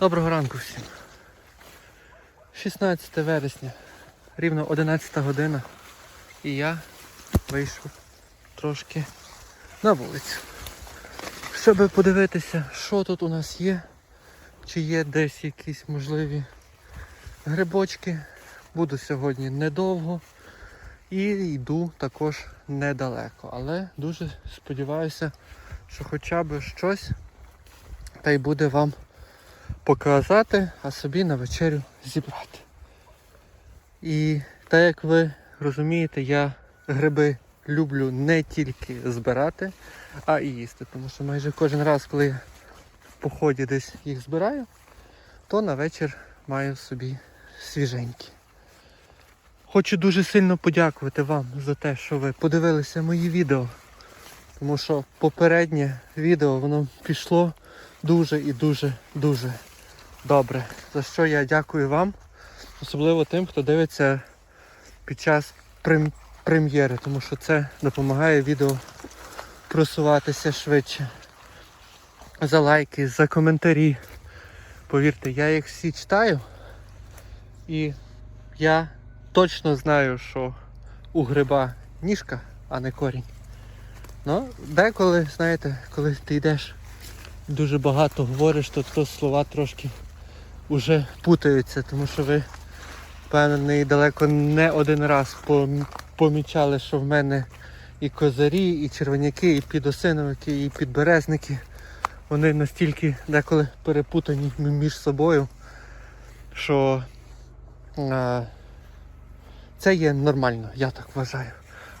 Доброго ранку всім. 16 вересня, рівно 11 година. І я вийшов трошки на вулицю. Щоб подивитися, що тут у нас є, чи є десь якісь можливі грибочки. Буду сьогодні недовго і йду також недалеко. Але дуже сподіваюся, що хоча б щось та й буде вам показати, а собі на вечерю зібрати. І так як ви розумієте, я гриби люблю не тільки збирати, а і їсти. Тому що майже кожен раз, коли я в поході десь їх збираю, то на вечір маю собі свіженькі. Хочу дуже сильно подякувати вам за те, що ви подивилися мої відео. Тому що попереднє відео воно пішло дуже і дуже дуже добре. За що я дякую вам, особливо тим, хто дивиться під час прем- прем'єри, тому що це допомагає відео просуватися швидше. За лайки, за коментарі. Повірте, я їх всі читаю і я точно знаю, що у гриба ніжка, а не корінь. Ну, деколи, знаєте, коли ти йдеш дуже багато говориш, то, то слова трошки вже путаються, тому що ви, впевнений, далеко не один раз помічали, що в мене і козарі, і червоняки, і підосиновики, і підберезники. Вони настільки деколи перепутані між собою, що а, це є нормально, я так вважаю.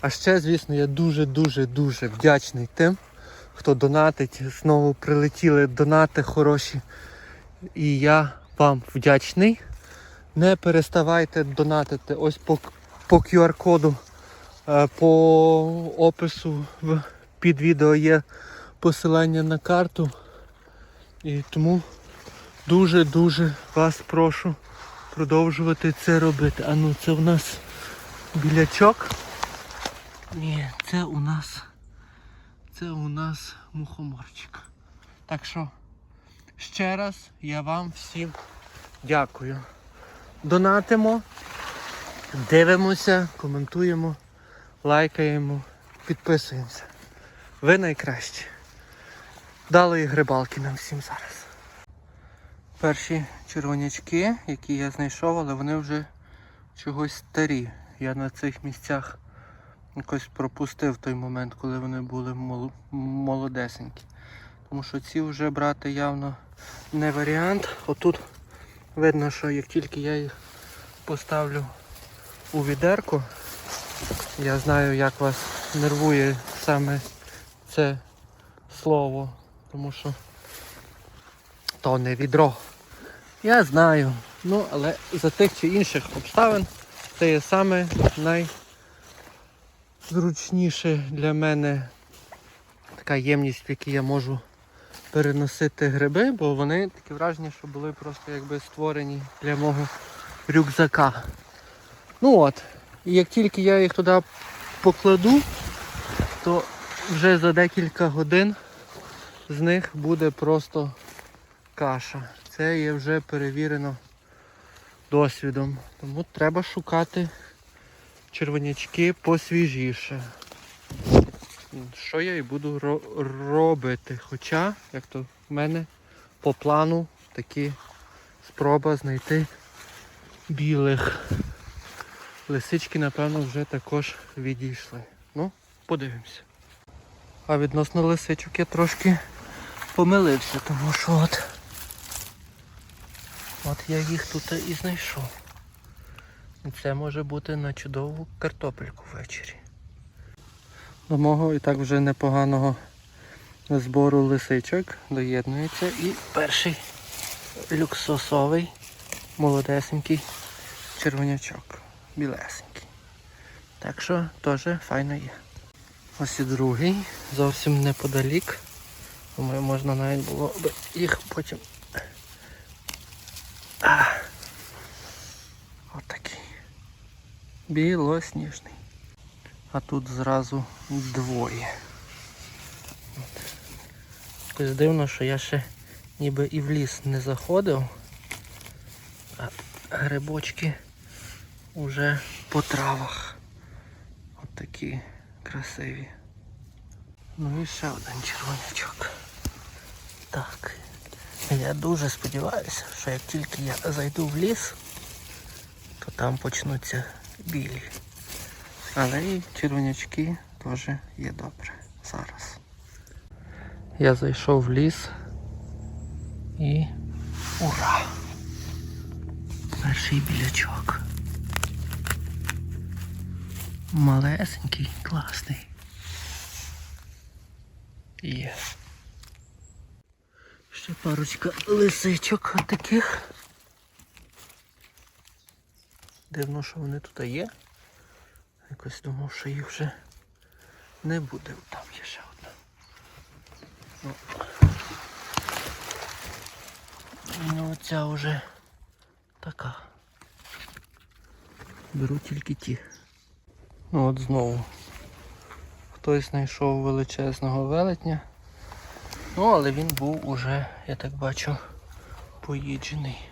А ще, звісно, я дуже-дуже дуже вдячний тим, хто донатить. Знову прилетіли донати хороші. І я вам вдячний. Не переставайте донатити. Ось по, по QR-коду, е, по опису під відео є посилання на карту. І тому дуже-дуже вас прошу продовжувати це робити. А ну це в нас білячок. Ні, це у нас. Це у нас мухоморчик. Так що ще раз я вам всім дякую. Донатимо, дивимося, коментуємо, лайкаємо, підписуємося. Ви найкращі. Дали грибалки нам всім зараз. Перші червонячки, які я знайшов, але вони вже чогось старі. Я на цих місцях якось пропустив той момент, коли вони були молодесенькі. Тому що ці вже брати явно не варіант. Отут видно, що як тільки я їх поставлю у відерку, я знаю, як вас нервує саме це слово, тому що то не відро. Я знаю. Ну, але за тих чи інших обставин це є саме най зручніше для мене така ємність, в якій я можу переносити гриби, бо вони таке враження, що були просто якби створені для мого рюкзака. Ну от, і як тільки я їх туди покладу, то вже за декілька годин з них буде просто каша. Це є вже перевірено досвідом. Тому треба шукати червонячки посвіжіше. Що я і буду ро- робити. Хоча, як то в мене по плану такі спроба знайти білих. Лисички, напевно, вже також відійшли. Ну, подивимося. А відносно лисичок я трошки помилився, тому що от, от я їх тут і знайшов. Це може бути на чудову картопельку ввечері. До мого і так вже непоганого збору лисичок доєднується і перший люксосовий молодесенький червонячок. Білесенький. Так що теж файно є. Ось і другий, зовсім неподалік. Думаю, можна навіть було б їх потім. А. Отакий. Білосніжний. А тут зразу двоє. Якось дивно, що я ще ніби і в ліс не заходив, а грибочки уже по травах. От такі красиві. Ну і ще один червонячок. Так. Я дуже сподіваюся, що як тільки я зайду в ліс, то там почнуться білі. Але і червонячки теж є добре зараз. Я зайшов в ліс і ура! Перший білячок. Малесенький, класний. Є. Ще парочка лисичок таких. Дивно, що вони тут є. Якось думав, що їх вже не буде. Там є ще одна. Ну, ну ця вже така. Беру тільки ті. Ну от знову. Хтось знайшов величезного велетня. Ну, але він був уже, я так бачу, поїджений.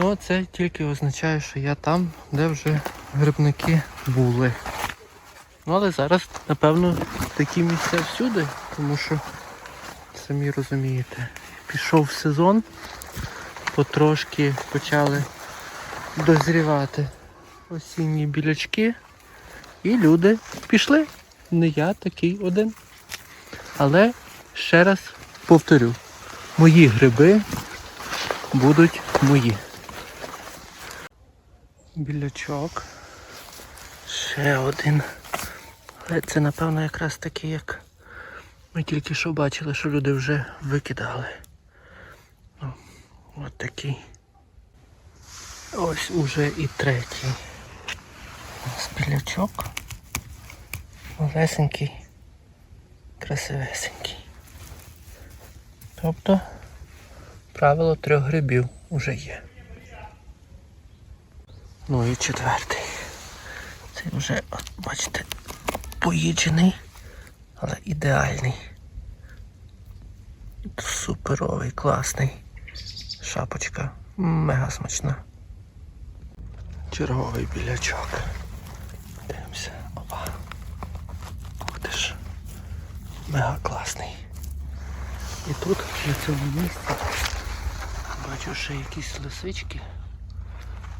Ну, це тільки означає, що я там, де вже грибники були. Ну, але зараз, напевно, такі місця всюди, тому що, самі розумієте, пішов сезон, потрошки почали дозрівати осінні білячки, і люди пішли. Не я такий один. Але ще раз повторю, мої гриби будуть мої. Білячок. Ще один. Але це напевно якраз такий, як ми тільки що бачили, що люди вже викидали. Ну, от такий. Ось уже і третій. Ось білячок. Малесенький красивесенький. Тобто правило трьох грибів уже є. Ну і четвертий. Цей вже, от, бачите, поїджений, але ідеальний. Суперовий, класний. Шапочка. Мега смачна. Черговий білячок. Дивимося. Опа. Ух ж. Мега класний. І тут, на цьому місці, бачу ще якісь лисички.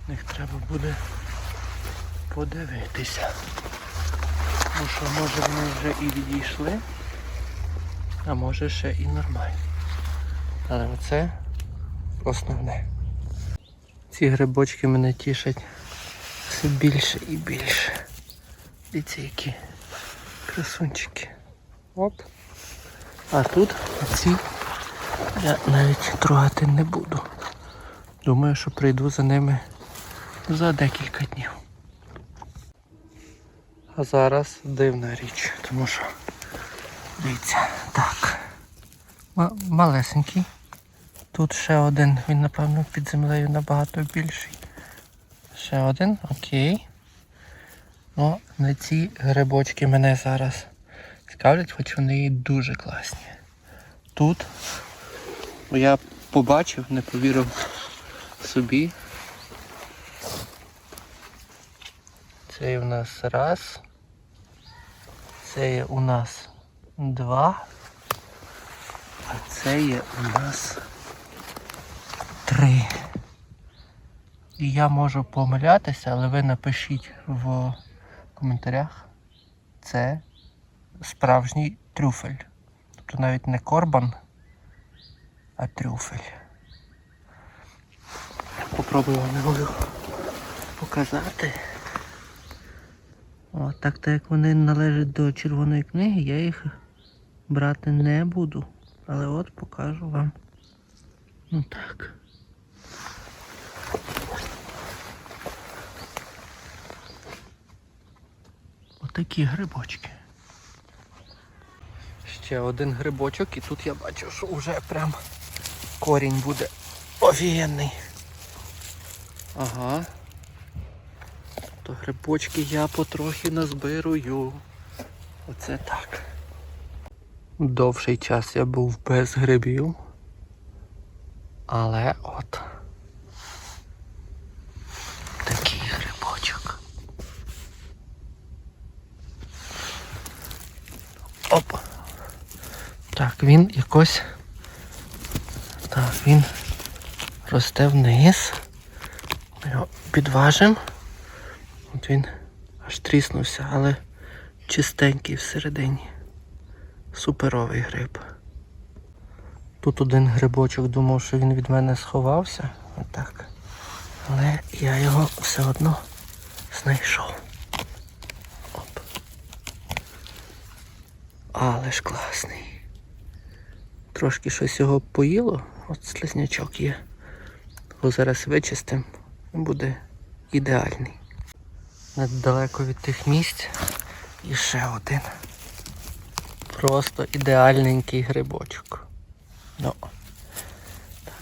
Них треба буде подивитися. Ну що, може вони вже і відійшли, а може ще і нормально. Але оце основне. Ці грибочки мене тішать все більше і більше. Дивіться які красунчики. Оп. А тут ці я навіть трогати не буду. Думаю, що прийду за ними за декілька днів. А зараз дивна річ, тому що дивіться, так. М- малесенький. Тут ще один, він напевно під землею набагато більший. Ще один, окей. Ну, на ці грибочки мене зараз цікавлять, хоч вони і дуже класні. Тут я побачив, не повірив собі. Це у нас раз. Це є у нас два. А це є у нас три. І я можу помилятися, але ви напишіть в коментарях. Це справжній трюфель. Тобто навіть не корбан, а трюфель. Попробую вам його показати. Так так як вони належать до червоної книги, я їх брати не буду. Але от покажу вам. Ну так. Отакі грибочки. Ще один грибочок і тут я бачу, що вже прям корінь буде офігенний. Ага. То грибочки я потрохи назбирую. Оце так. Довший час я був без грибів. Але от такий грибочок. Оп. Так, він якось. Так, він росте вниз. Його підважимо. От він аж тріснувся, але чистенький всередині. Суперовий гриб. Тут один грибочок думав, що він від мене сховався. Отак. Але я його все одно знайшов. Оп. Але ж класний. Трошки щось його поїло, от слизнячок є. Його зараз вичистимо і буде ідеальний. Недалеко від тих місць і ще один. Просто ідеальненький грибочок. Ну,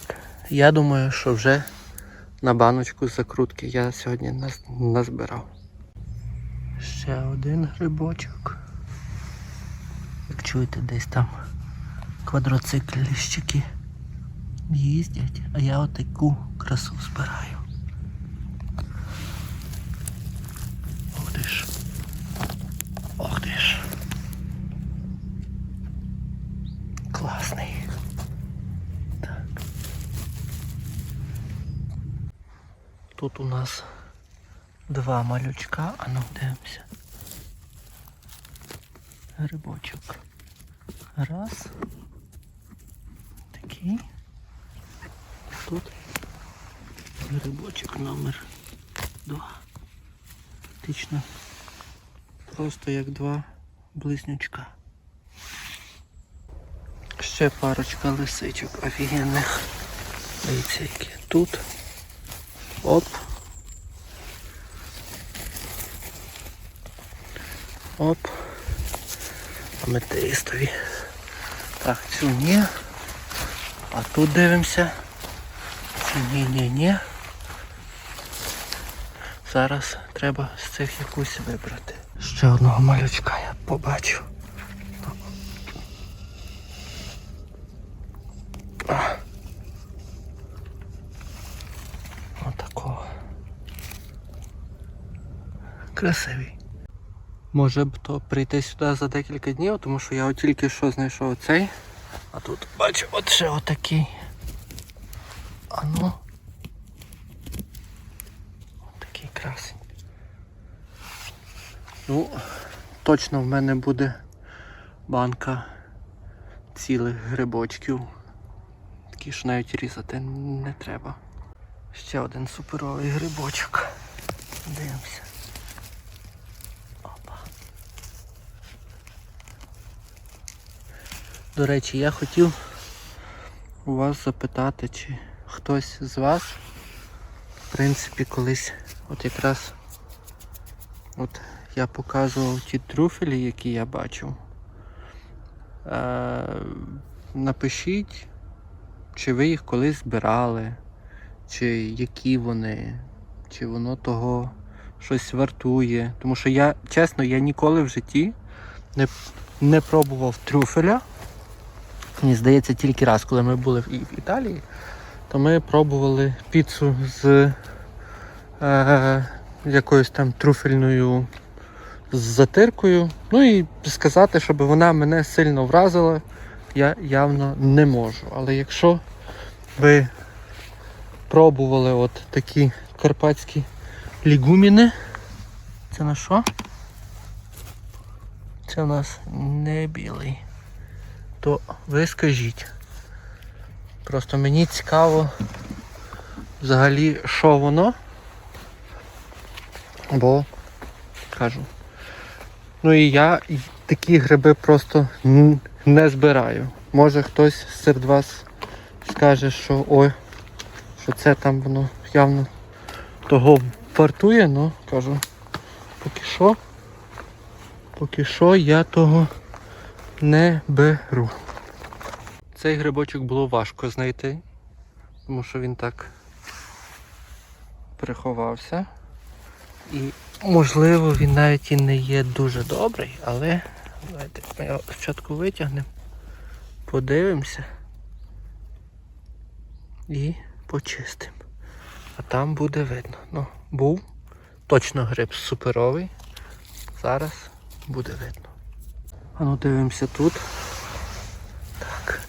так. Я думаю, що вже на баночку закрутки я сьогодні наз- назбирав. Ще один грибочок. Як чуєте, десь там квадроцикліщики їздять, а я отаку красу збираю. Ох ти ж. Ох ти ж. Класний. Так. Тут у нас два малючка, а ну дивимося. Грибочок. Раз. Такий. Тут грибочок номер два. Фактично. Просто як два близнючка. Ще парочка лисичок офігенних. Дивіться, які тут. Оп. Оп. Аметистові. Так, цю ні. А тут дивимося. Цю ні-ні-ні. Зараз треба з цих якусь вибрати. Ще одного малючка я побачу. А. Отакого. Красивий. Може б то прийти сюди за декілька днів, тому що я тільки що знайшов цей. А тут бачу от ще отакий. А ну. Отакий красень. Ну, точно в мене буде банка цілих грибочків. Такі ж навіть різати не треба. Ще один суперовий грибочок. Дивимося. До речі, я хотів у вас запитати, чи хтось з вас, в принципі, колись от якраз от я показував ті трюфелі, які я бачив. Е, напишіть, чи ви їх колись збирали, чи які вони, чи воно того щось вартує. Тому що я, чесно, я ніколи в житті не, не пробував трюфеля. Мені здається, тільки раз, коли ми були в, Італії, то ми пробували піцу з е, якоюсь там трюфельною з затиркою. Ну і сказати, щоб вона мене сильно вразила, я явно не можу. Але якщо ви пробували от такі карпатські лігуміни, це на що? Це у нас не білий. То ви скажіть. Просто мені цікаво взагалі, що воно. Бо кажу. Ну і я такі гриби просто не збираю. Може хтось серед вас скаже, що ой, що це там воно явно того вартує, але кажу, поки що, поки що я того не беру. Цей грибочок було важко знайти, тому що він так приховався. І можливо він навіть і не є дуже добрий, але давайте ми його спочатку витягнемо, подивимося. і почистимо. А там буде видно. Ну, був точно гриб суперовий. Зараз буде видно. А ну дивимося тут. Так.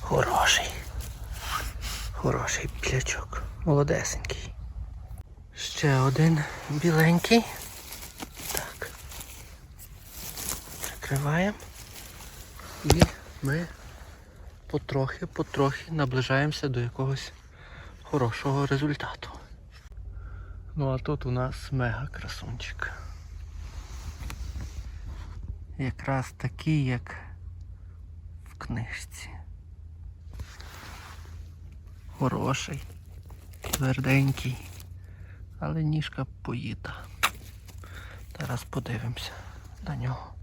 Хороший. Хороший плячок. Молодесенький. Ще один біленький. Так. Закриваємо. І ми потрохи, потрохи наближаємося до якогось хорошого результату. Ну а тут у нас мега красунчик. Якраз такий, як в книжці. Хороший, тверденький, але ніжка поїда. Зараз подивимося на нього.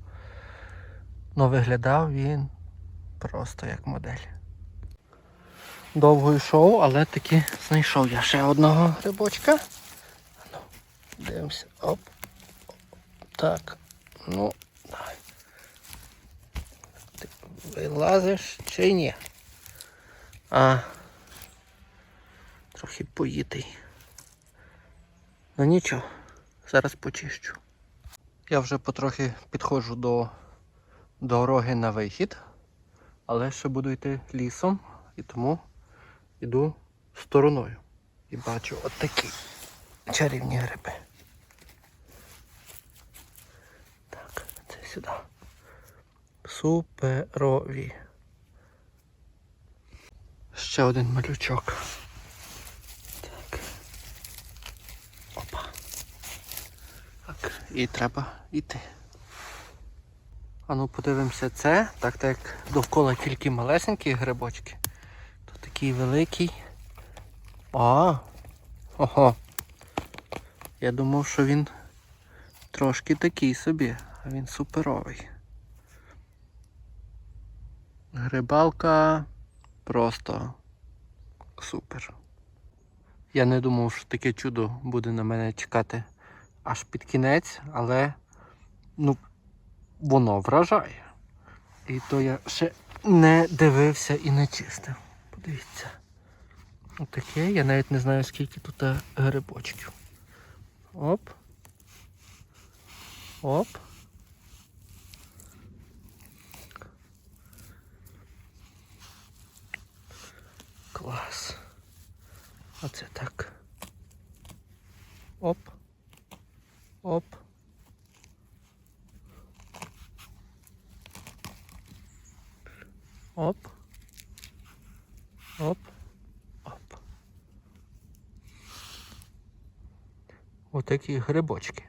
Ну виглядав він просто як модель. Довго йшов, але таки знайшов я ще одного грибочка. Дивимося. Оп. Так. Ну, давай. Ти вилазиш чи ні? А. Трохи поїтий. Ну нічого, зараз почищу. Я вже потрохи підходжу до дороги на вихід, але ще буду йти лісом і тому йду стороною. І бачу от такі чарівні гриби. Так, це сюди. Суперові. Ще один малючок. Так. Опа. Так, і треба йти. А ну подивимося це, так так як довкола тільки малесенькі грибочки, то такий великий. А, ого. Я думав, що він трошки такий собі, а він суперовий. Грибалка просто супер. Я не думав, що таке чудо буде на мене чекати аж під кінець, але ну, воно вражає. І то я ще не дивився і не чистив. Подивіться. Отаке, я навіть не знаю скільки тут е, грибочків. Оп. Оп. Клас. Оце так. Оп. Оп. Оп. Оп. Отакі грибочки.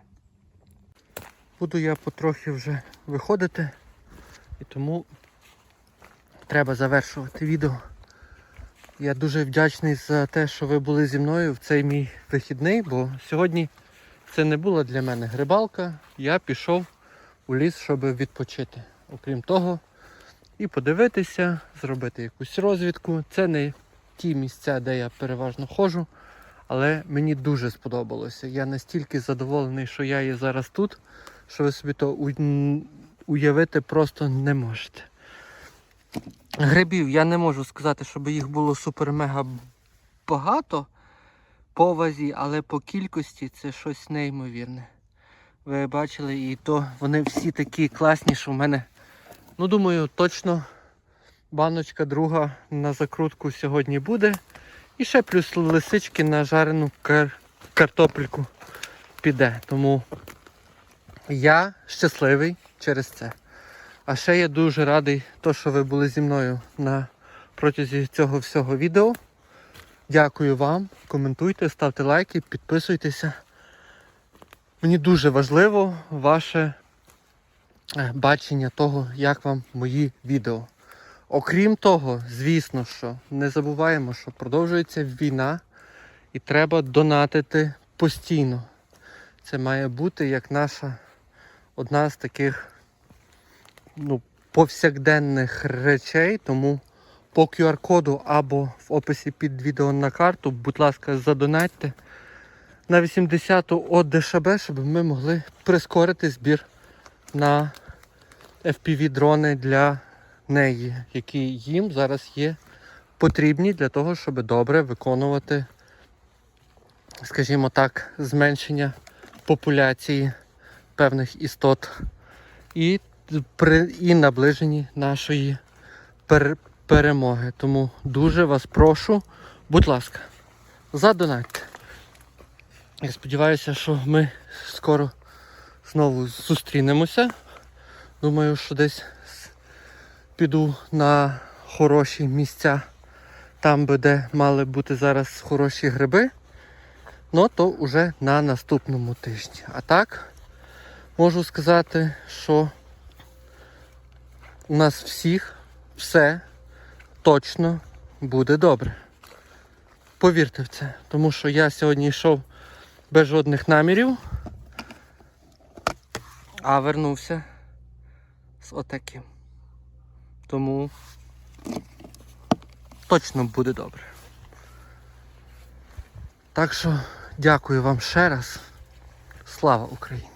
Буду я потрохи вже виходити, і тому треба завершувати відео. Я дуже вдячний за те, що ви були зі мною в цей мій вихідний, бо сьогодні це не була для мене грибалка. Я пішов у ліс, щоб відпочити. Окрім того, і подивитися, зробити якусь розвідку. Це не ті місця, де я переважно ходжу, але мені дуже сподобалося. Я настільки задоволений, що я є зараз тут, що ви собі то уявити просто не можете. Грибів я не можу сказати, щоб їх було супер-мега багато по вазі, але по кількості це щось неймовірне. Ви бачили, і то вони всі такі класні, що в мене, ну думаю, точно баночка друга на закрутку сьогодні буде. І ще плюс лисички на жарену кар... картопельку піде. Тому я щасливий через це. А ще я дуже радий, то, що ви були зі мною на протязі цього всього відео. Дякую вам. Коментуйте, ставте лайки, підписуйтеся. Мені дуже важливо ваше е, бачення того, як вам мої відео. Окрім того, звісно, що не забуваємо, що продовжується війна і треба донатити постійно. Це має бути як наша одна з таких ну, повсякденних речей, тому по QR-коду або в описі під відео на карту, будь ласка, задонатьте на 80-ту ОДШБ, щоб ми могли прискорити збір на FPV-дрони для неї, які їм зараз є потрібні для того, щоб добре виконувати, скажімо так, зменшення популяції певних істот і, при, і наближенні нашої пер, перемоги. Тому дуже вас прошу, будь ласка, задонатьте. Я сподіваюся, що ми скоро знову зустрінемося. Думаю, що десь піду на хороші місця, там би де мали бути зараз хороші гриби. Ну то вже на наступному тижні. А так, можу сказати, що у нас всіх все точно буде добре. Повірте в це, тому що я сьогодні йшов без жодних намірів, а вернувся з отаким. Тому точно буде добре. Так що дякую вам ще раз. Слава Україні!